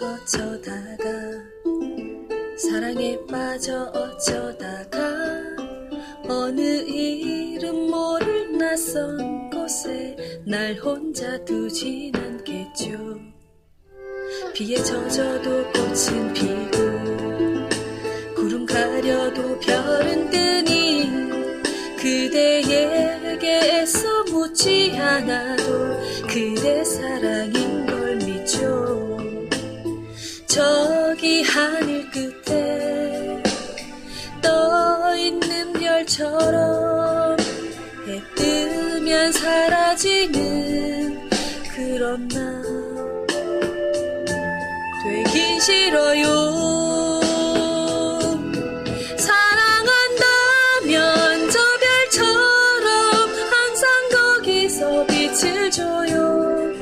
어쩌다가 사랑에 빠져 어쩌다가 어느 이름 모를 낯선 곳에 날 혼자 두진 않겠죠. 비에 젖어도 꽃은 피고 구름 가려도 별은 뜨니 그대에게 애써 묻지 않아도 그대 사랑인 별처럼 해 뜨면 사라지는 그런 나 되긴 싫어요. 사랑한다면 저 별처럼 항상 거기서 빛을 줘요.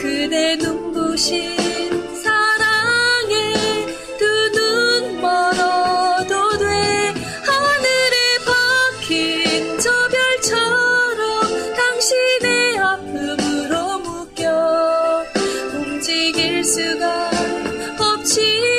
그대 눈부신 수가 없지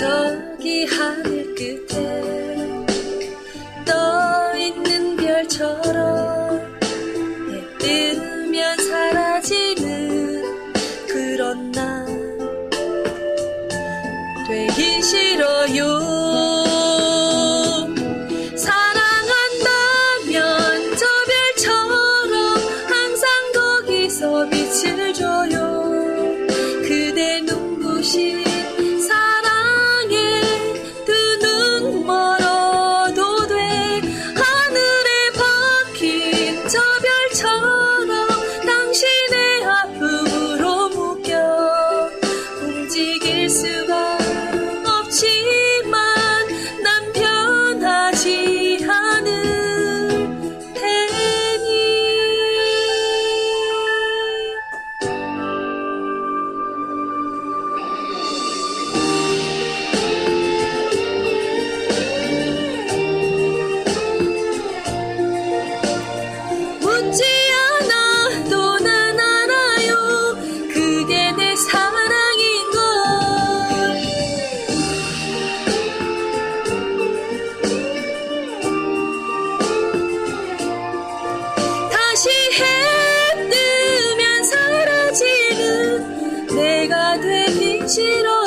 저기 하늘 끝에 떠 있는 별처럼 해 뜨면 사라지는 그런 날 되기 싫어요 움직일 수가 tirou.